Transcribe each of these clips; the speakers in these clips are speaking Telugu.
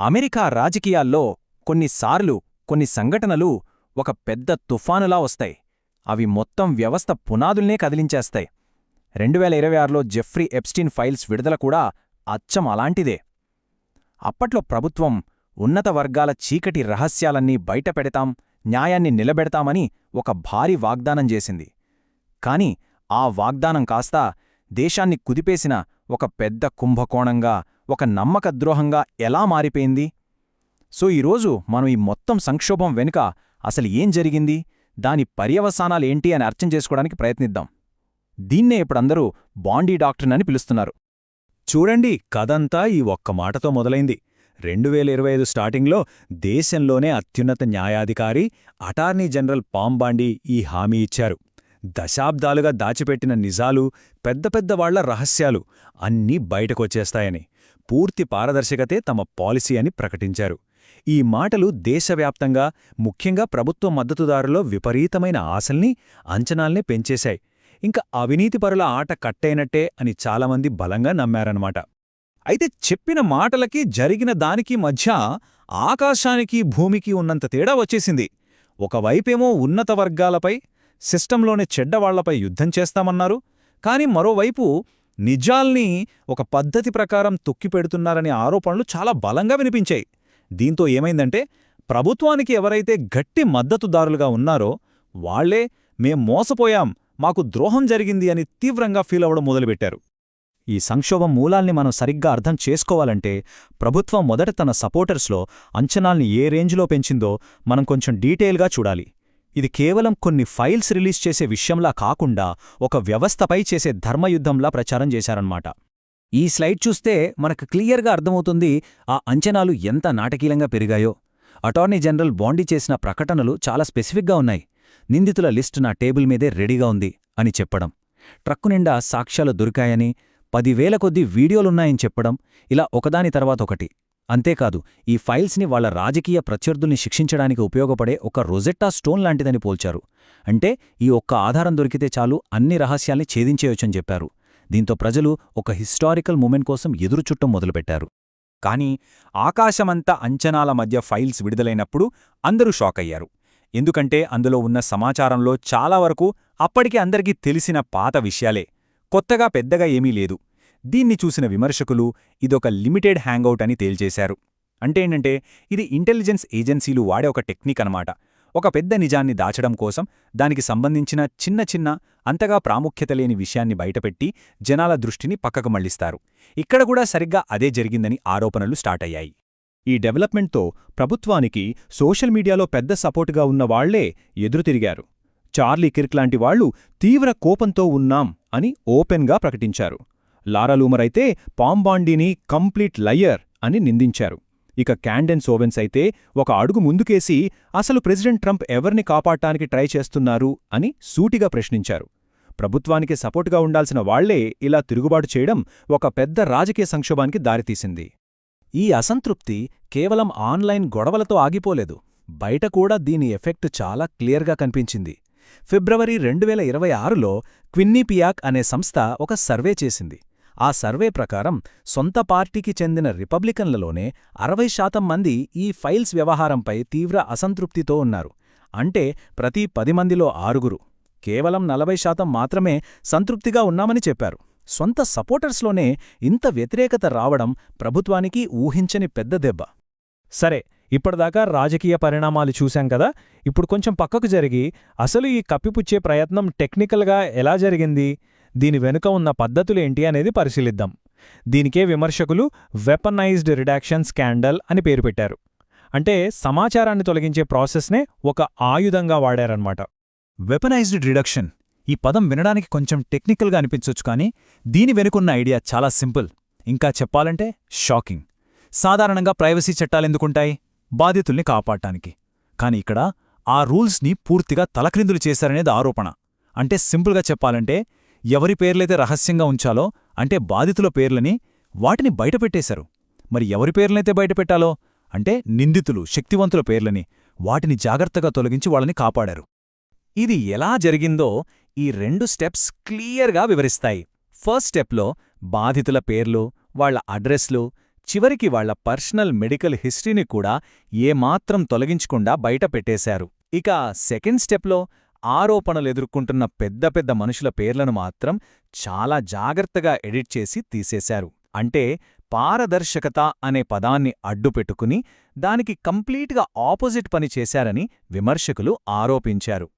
అమెరికా రాజకీయాల్లో కొన్నిసార్లు కొన్ని సంఘటనలు ఒక పెద్ద తుఫానులా వస్తాయి. అవి మొత్తం వ్యవస్థ పునాదుల్నే కదిలించేస్తాయి. రెండువేల ఇరవై ఆరులో జెఫ్రీ ఎప్స్టీన్ ఫైల్స్ విడుదల కూడా అచ్చం అలాంటిదే. అప్పట్లో ప్రభుత్వం ఉన్నత వర్గాల చీకటి రహస్యాలన్నీ బయటపెడతాం న్యాయాన్ని నిలబెడతామని ఒక భారీ వాగ్దానం చేసింది. కాని ఆ వాగ్దానం కాస్త దేశాన్ని కుదిపేసిన ఒక పెద్ద కుంభకోణంగా ఒక నమ్మకద్రోహంగా ఎలా మారిపోయింది? సో ఈరోజు మనం ఈ మొత్తం సంక్షోభం వెనుక అసలు ఏం జరిగింది? దాని పర్యవసానాలేంటి అని అర్థం చేసుకోవడానికి ప్రయత్నిద్దాం. దీన్నే ఇప్పుడందరూ బాండీ డాక్టర్నని పిలుస్తున్నారు. చూడండి కథంతా ఈ ఒక్క మాటతో మొదలైంది. రెండు వేల ఇరవై ఐదు స్టార్టింగ్లో దేశంలోనే అత్యున్నత న్యాయాధికారి అటార్నీ జనరల్ పాంబాండి ఈ హామీ ఇచ్చారు. దశాబ్దాలుగా దాచిపెట్టిన నిజాలు పెద్ద పెద్దవాళ్ళ రహస్యాలు అన్నీ బయటకొచ్చేస్తాయని పూర్తి పారదర్శకతే తమ పాలసీ అని ప్రకటించారు. ఈ మాటలు దేశవ్యాప్తంగా ముఖ్యంగా ప్రభుత్వ మద్దతుదారులో విపరీతమైన ఆశల్ని అంచనాల్ని పెంచేశాయి. ఇంకా అవినీతిపరుల ఆట కట్టైనట్టే అని చాలామంది బలంగా నమ్మారన్నమాట. అయితే చెప్పిన మాటలకి జరిగిన దానికి మధ్య ఆకాశానికి భూమికి ఉన్నంత తేడా వచ్చేసింది. ఒకవైపేమో ఉన్నత వర్గాలపై సిస్టంలోని చెడ్డవాళ్ళపై యుద్ధం చేస్తామన్నారు. కాని మరోవైపు నిజాల్ని ఒక పద్ధతి ప్రకారం తొక్కిపెడుతున్నారనే ఆరోపణలు చాలా బలంగా వినిపించాయి. దీంతో ఏమైందంటే ప్రభుత్వానికి ఎవరైతే గట్టి మద్దతుదారులుగా ఉన్నారో వాళ్ళే మేం మోసపోయాం మాకు ద్రోహం జరిగింది అని తీవ్రంగా ఫీల్ అవడం మొదలుపెట్టారు. ఈ సంక్షోభం మూలాల్ని మనం సరిగ్గా అర్థం చేసుకోవాలంటే ప్రభుత్వం మొదట తన సపోర్టర్స్లో అంచనాల్ని ఏ రేంజ్లో పెంచిందో మనం కొంచెం డీటెయిల్గా చూడాలి. ఇది కేవలం కొన్ని ఫైల్స్ రిలీజ్ చేసే విషయంలా కాకుండా ఒక వ్యవస్థపై చేసే ధర్మయుద్ధంలా ప్రచారం చేశారన్నమాట. ఈ స్లైడ్ చూస్తే మనకు క్లియర్గా అర్థమవుతుంది ఆ అంచనాలు ఎంత నాటకీయంగా పెరిగాయో. అటార్నీ జనరల్ బాండీ చేసిన ప్రకటనలు చాలా స్పెసిఫిక్గా ఉన్నాయి. నిందితుల లిస్టు నా టేబుల్ మీదే రెడీగా ఉంది అని చెప్పడం. ట్రక్కు నిండా సాక్ష్యాలు దొరికాయని పదివేల కొద్దీ వీడియోలున్నాయని చెప్పడం ఇలా ఒకదాని తర్వాత ఒకటి. అంతేకాదు ఈ ఫైల్స్ని వాళ్ళ రాజకీయ ప్రత్యర్థుల్ని శిక్షించడానికి ఉపయోగపడే ఒక రొజెట్టా స్టోన్ లాంటిదని పోల్చారు. అంటే ఈ ఒక్క ఆధారం దొరికితే చాలు అన్ని రహస్యాల్ని ఛేదించేయొచ్చని చెప్పారు. దీంతో ప్రజలు ఒక హిస్టారికల్ మూమెంట్ కోసం ఎదురుచుట్టం మొదలుపెట్టారు. కాని ఆకాశమంతా అంచనాల మధ్య ఫైల్స్ విడుదలైనప్పుడు అందరూ షాకయ్యారు ఎందుకంటే అందులో ఉన్న సమాచారంలో చాలా వరకు అప్పటికి అందరికీ తెలిసిన పాత విషయాలే. కొత్తగా పెద్దగా ఏమీ లేదు. దీన్ని చూసిన విమర్శకులు ఇదొక లిమిటెడ్ హ్యాంగౌట్ అని తేల్చేశారు. అంటే ఏంటంటే ఇది ఇంటెలిజెన్స్ ఏజెన్సీలు వాడే ఒక టెక్నిక్ అనమాట ఒక పెద్ద నిజాన్ని దాచడం కోసం దానికి సంబంధించిన చిన్న చిన్న అంతగా ప్రాముఖ్యత లేని విషయాన్ని బయటపెట్టి జనాల దృష్టిని పక్కకు మళ్ళిస్తారు ఇక్కడ కూడా సరిగ్గా అదే జరిగిందని ఆరోపణలు స్టార్ట్ అయ్యాయి. ఈ డెవలప్మెంట్తో ప్రభుత్వానికి సోషల్ మీడియాలో పెద్ద సపోర్టుగా ఉన్న వాళ్ళే ఎదురుతిరిగారు చార్లీ కిర్క్ లాంటి వాళ్ళు తీవ్ర కోపంతో ఉన్నాం అని ఓపెన్గా ప్రకటించారు. లారాలూమరైతే పాంబాండీని కంప్లీట్ లయ్యర్ అని నిందించారు. ఇక క్యాండెన్ సోవెన్స్ అయితే ఒక అడుగు ముందుకేసి అసలు ప్రెసిడెంట్ ట్రంప్ ఎవర్ని కాపాడటానికి ట్రై చేస్తున్నారు అని సూటిగా ప్రశ్నించారు. ప్రభుత్వానికి సపోర్టుగా ఉండాల్సిన వాళ్ళే ఇలా తిరుగుబాటు చేయడం ఒక పెద్ద రాజకీయ సంక్షోభానికి దారితీసింది. ఈ అసంతృప్తి కేవలం ఆన్లైన్ గొడవలతో ఆగిపోలేదు. బయట కూడా దీని ఎఫెక్ట్ చాలా క్లియర్గా కనిపించింది. ఫిబ్రవరి రెండు వేల ఇరవై ఆరులో క్విన్నీపియాక్ అనే సంస్థ ఒక సర్వే చేసింది. ఆ సర్వే ప్రకారం సొంత పార్టీకి చెందిన రిపబ్లికన్లలోనే అరవై శాతం మంది ఈ ఫైల్స్ వ్యవహారంపై తీవ్ర అసంతృప్తితో ఉన్నారు. అంటే ప్రతి పది మందిలో ఆరుగురు. కేవలం నలభై శాతం మాత్రమే సంతృప్తిగా ఉన్నామని చెప్పారు. సొంత సపోర్టర్స్లోనే ఇంత వ్యతిరేకత రావడం ప్రభుత్వానికి ఊహించని పెద్ద దెబ్బ. సరే ఇప్పటిదాకా రాజకీయ పరిణామాలు చూశాం కదా? ఇప్పుడు కొంచెం పక్కకు జరిగి అసలు ఈ కప్పిపుచ్చే ప్రయత్నం టెక్నికల్గా ఎలా జరిగింది? దీని వెనుక ఉన్న పద్ధతులేంటి అనేది పరిశీలిద్దాం. దీనికే విమర్శకులు వెపనైజ్డ్ రిడాక్షన్ స్కాండల్ అని పేరు పెట్టారు. అంటే సమాచారాన్ని తొలగించే ప్రాసెస్నే ఒక ఆయుధంగా వాడారన్నమాట. వెపనైజ్డ్ రిడక్షన్ ఈ పదం వినడానికి కొంచెం టెక్నికల్గా అనిపించొచ్చు కానీ దీని వెనుకున్న ఐడియా చాలా సింపుల్. ఇంకా చెప్పాలంటే షాకింగ్ సాధారణంగా ప్రైవసీ చట్టాలెందుకుంటాయి బాధితుల్ని కాపాడటానికి. కాని ఇక్కడ ఆ రూల్స్ని పూర్తిగా తలక్రిందులు చేశారనేది ఆరోపణ. అంటే సింపుల్గా చెప్పాలంటే ఎవరి పేర్లైతే రహస్యంగా ఉంచాలో అంటే బాధితుల పేర్లని వాటిని బయటపెట్టేశారు. మరి ఎవరి పేర్లనైతే బయటపెట్టాలో? అంటే నిందితులు శక్తివంతుల పేర్లని వాటిని జాగ్రత్తగా తొలగించి వాళ్ళని కాపాడారు. ఇది ఎలా జరిగిందో ఈ రెండు స్టెప్స్ క్లియర్గా వివరిస్తాయి. ఫస్ట్ స్టెప్లో బాధితుల పేర్లు వాళ్ళ అడ్రస్లు చివరికి వాళ్ళ పర్సనల్ మెడికల్ హిస్టరీని కూడా ఏమాత్రం తొలగించకుండా బయటపెట్టేశారు ఇక సెకండ్ స్టెప్లో ఆరోపణలు ఎదుర్కొంటున్న పెద్ద పెద్ద మనుషుల పేర్లను మాత్రం చాలా జాగ్రత్తగా ఎడిట్ చేసి తీసేశారు. అంటే పారదర్శకత అనే పదాన్ని అడ్డుపెట్టుకుని దానికి కంప్లీట్గా ఆపోజిట్ పని చేశారని విమర్శకులు ఆరోపించారు.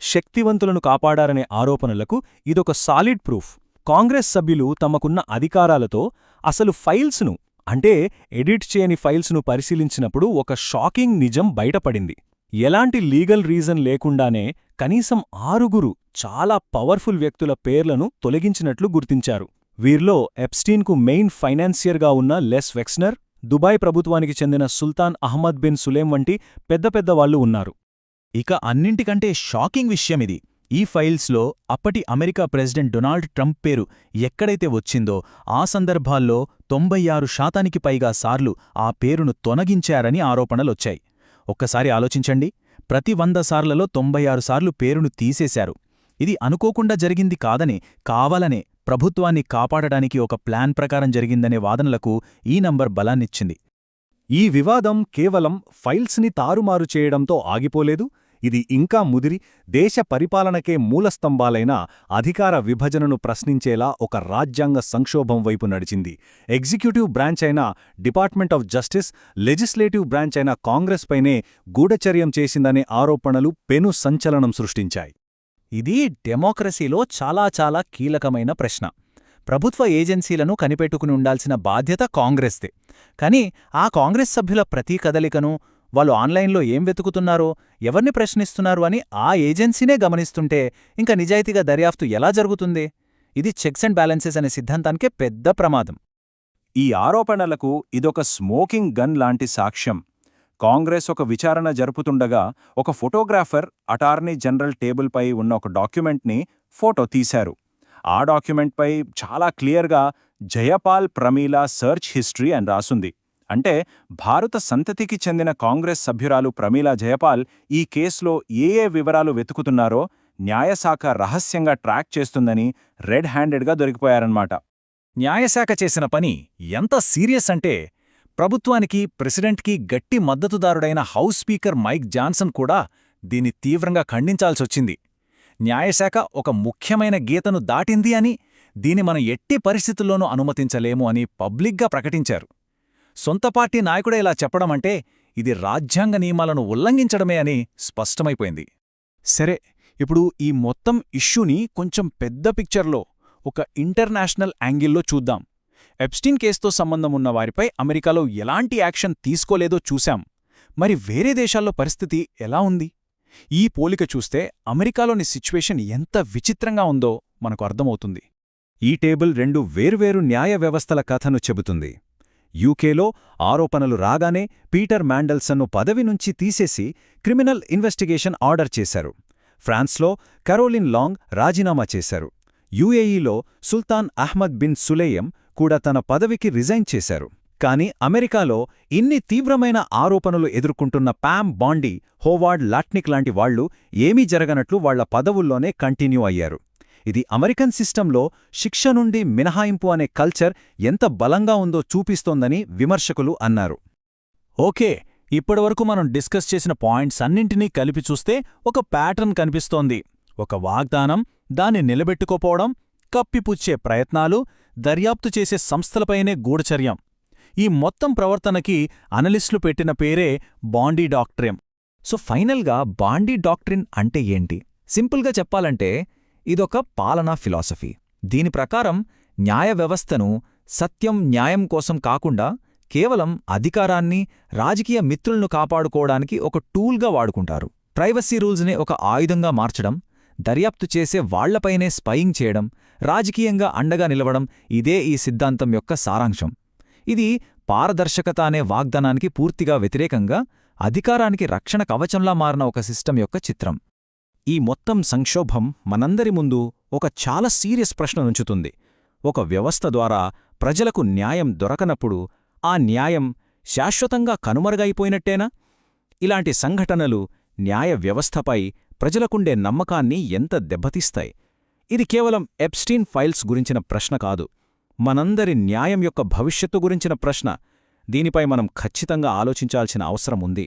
శక్తివంతులను కాపాడారనే ఆరోపణలకు ఇదొక సాలిడ్ ప్రూఫ్. కాంగ్రెస్ సభ్యులు తమకున్న అధికారాలతో అసలు ఫైల్స్ను అంటే ఎడిట్ చేయని ఫైల్స్ను పరిశీలించినప్పుడు ఒక షాకింగ్ నిజం బయటపడింది. ఎలాంటి లీగల్ రీజన్ లేకుండానే కనీసం ఆరుగురు చాలా పవర్ఫుల్ వ్యక్తుల పేర్లను తొలగించినట్లు గుర్తించారు. వీర్లో ఎప్స్టీన్కు మెయిన్ ఫైనాన్సియర్గా ఉన్న లెస్ వెక్స్నర్ దుబాయ్ ప్రభుత్వానికి చెందిన సుల్తాన్ అహ్మద్ బిన్ సులేం వంటి పెద్ద పెద్ద ఉన్నారు. ఇక అన్నింటికంటే షాకింగ్ విషయమిది ఈ ఫైల్స్లో అప్పటి అమెరికా ప్రెసిడెంట్ డొనాల్డ్ ట్రంప్ పేరు ఎక్కడైతే వచ్చిందో ఆ సందర్భాల్లో తొంభై ఆరు శాతానికి పైగా సార్లు ఆ పేరును తొనగించారని ఆరోపణలొచ్చాయి. ఒక్కసారి ఆలోచించండి. ప్రతి వంద సార్లలో తొంభై ఆరు సార్లు పేరును తీసేశారు. ఇది అనుకోకుండా జరిగింది కాదని కావాలనే ప్రభుత్వాన్ని కాపాడడానికి ఒక ప్లాన్ ప్రకారం జరిగిందనే వాదనలకు ఈ నంబర్ బలాన్నిచ్చింది. ఈ వివాదం కేవలం ఫైల్స్ని తారుమారు చేయడంతో ఆగిపోలేదు. ఇది ఇంకా ముదిరి దేశ పరిపాలనకే మూలస్తంభాలైన అధికార విభజనను ప్రశ్నించేలా ఒక రాజ్యాంగ సంక్షోభం వైపు నడిచింది. ఎగ్జిక్యూటివ్ బ్రాంచ్ అయిన department of justice legislative branch అయిన కాంగ్రెస్పైనే గూఢచర్యం చేసిందనే ఆరోపణలు పెను సంచలనం సృష్టించాయి. ఇది డెమోక్రసీలో చాలా చాలా కీలకమైన ప్రశ్న. ప్రభుత్వ ఏజెన్సీలను కనిపెట్టుకుని ఉండాల్సిన బాధ్యత కాంగ్రెస్దే. కానీ ఆ కాంగ్రెస్ సభ్యుల ప్రతీ కదలికను వాళ్ళు ఆన్లైన్లో ఏం వెతుకుతున్నారో ఎవర్ని ప్రశ్నిస్తున్నారు అని ఆ ఏజెన్సీనే గమనిస్తుంటే ఇంకా నిజాయితీగా దర్యాప్తు ఎలా జరుగుతుంది? ఇది చెక్స్ అండ్ బ్యాలెన్సెస్ అనే సిద్ధాంతానికే పెద్ద ప్రమాదం. ఈ ఆరోపణలకు ఇదొక స్మోకింగ్ గన్ లాంటి సాక్ష్యం. కాంగ్రెస్ ఒక విచారణ జరుపుతుండగా ఒక ఫోటోగ్రాఫర్ అటార్నీ జనరల్ టేబుల్పై ఉన్న ఒక డాక్యుమెంట్ని ఫోటో తీశారు. ఆ డాక్యుమెంట్పై చాలా క్లియర్గా జయపాల్ ప్రమీలా సర్చ్ హిస్టరీ అని రాసుంది. అంటే భారత సంతతికి చెందిన కాంగ్రెస్ సభ్యురాలు ప్రమీలా జయపాల్ ఈ కేసులో ఏ ఏ వివరాలు వెతుకుతున్నారో న్యాయశాఖ రహస్యంగా ట్రాక్ చేస్తుందని రెడ్ హ్యాండెడ్గా దొరికిపోయారన్నమాట. న్యాయశాఖ చేసిన పని ఎంత సీరియస్ అంటే ప్రభుత్వానికి ప్రెసిడెంట్కి గట్టి మద్దతుదారుడైన హౌస్ స్పీకర్ మైక్ జాన్సన్ కూడా దీన్ని తీవ్రంగా ఖండించాల్సొచ్చింది. న్యాయశాఖ ఒక ముఖ్యమైన గీతను దాటింది అని దీని మనం ఎట్టి పరిస్థితుల్లోనూ అనుమతించలేము అని పబ్లిక్గా ప్రకటించారు. సొంత పార్టీ నాయకుడే ఇలా చెప్పడమంటే ఇది రాజ్యాంగ నియమాలను ఉల్లంఘించడమే అని స్పష్టమైపోయింది. సరే ఇప్పుడు ఈ మొత్తం ఇష్యూని కొంచెం పెద్ద పిక్చర్లో ఒక ఇంటర్నేషనల్ యాంగిల్లో చూద్దాం. ఎప్స్టీన్ కేసుతో సంబంధం ఉన్న వారిపై అమెరికాలో ఎలాంటి యాక్షన్ తీసుకోలేదో చూశాం. మరి వేరే దేశాల్లో పరిస్థితి ఎలా ఉంది? ఈ పోలిక చూస్తే అమెరికాలోని సిచ్యువేషన్ ఎంత విచిత్రంగా ఉందో మనకు అర్థమవుతుంది. ఈ టేబుల్ రెండు వేర్వేరు న్యాయ వ్యవస్థల కథను చెబుతుంది. యూకేలో ఆరోపణలు రాగానే పీటర్ మ్యాండల్సన్ను పదవి నుంచి తీసేసి క్రిమినల్ ఇన్వెస్టిగేషన్ ఆర్డర్ చేశారు. ఫ్రాన్స్లో కరోలిన్ లాంగ్ రాజీనామా చేశారు. యుఏఈలో సుల్తాన్ అహ్మద్ బిన్ సులేయం కూడా తన పదవికి రిజైన్ చేశారు. కాని అమెరికాలో ఇన్ని తీవ్రమైన ఆరోపణలు ఎదుర్కొంటున్న ప్యామ్ బాండీ హోవార్డ్ లాట్నిక్ లాంటి వాళ్ళు ఏమీ జరగనట్లు వాళ్ళ పదవుల్లోనే కంటిన్యూ అయ్యారు. ఇది అమెరికన్ సిస్టంలో శిక్ష నుండి మినహాయింపు అనే కల్చర్ ఎంత బలంగా ఉందో చూపిస్తోందని విమర్శకులు అన్నారు. ఓకే ఇప్పటివరకు మనం డిస్కస్ చేసిన పాయింట్స్ అన్నింటినీ కలిపి చూస్తే ఒక ప్యాటర్న్ కనిపిస్తోంది. ఒక వాగ్దానం దాన్ని నిలబెట్టుకోపోవడం కప్పిపుచ్చే ప్రయత్నాలు దర్యాప్తు చేసే సంస్థలపైనే గూఢచర్యం. ఈ మొత్తం ప్రవర్తనకి అనలిస్టులు పెట్టిన పేరే బాండీ డాక్ట్రియం సో ఫైనల్గా బాండీ డాక్ట్రిన్ అంటే ఏంటి? సింపుల్గా చెప్పాలంటే ఇదొక పాలనా ఫిలాసఫీ. దీని ప్రకారం న్యాయ వ్యవస్థను సత్యం న్యాయం కోసం కాకుండా కేవలం అధికారాన్ని రాజకీయ మిత్రులను కాపాడుకోవడానికి ఒక టూల్గా వాడుకుంటారు. ప్రైవసీ రూల్స్ని ఒక ఆయుధంగా మార్చడం దర్యాప్తు చేసే వాళ్ళపైనే స్పయింగ్ చేయడం రాజకీయంగా అండగా నిలవడం ఇదే ఈ సిద్ధాంతం యొక్క సారాంశం. ఇది పారదర్శకత అనే వాగ్దానానికి పూర్తిగా వ్యతిరేకంగా అధికారానికి రక్షణ కవచంలా మారిన ఒక సిస్టం యొక్క చిత్రం. ఈ మొత్తం సంక్షోభం మనందరి ముందు ఒక చాలా సీరియస్ ప్రశ్న నుంచుతుంది. ఒక వ్యవస్థ ద్వారా ప్రజలకు న్యాయం దొరకనప్పుడు ఆ న్యాయం శాశ్వతంగా కనుమరుగైపోయినట్టేనా? ఇలాంటి సంఘటనలు న్యాయ వ్యవస్థపై ప్రజలకుండే నమ్మకాన్ని ఎంత దెబ్బతీస్తాయి? ఇది కేవలం ఎప్స్టీన్ ఫైల్స్ గురించిన ప్రశ్న కాదు. మనందరి న్యాయం యొక్క భవిష్యత్తు గురించిన ప్రశ్న. దీనిపై మనం ఖచ్చితంగా ఆలోచించాల్సిన అవసరం ఉంది.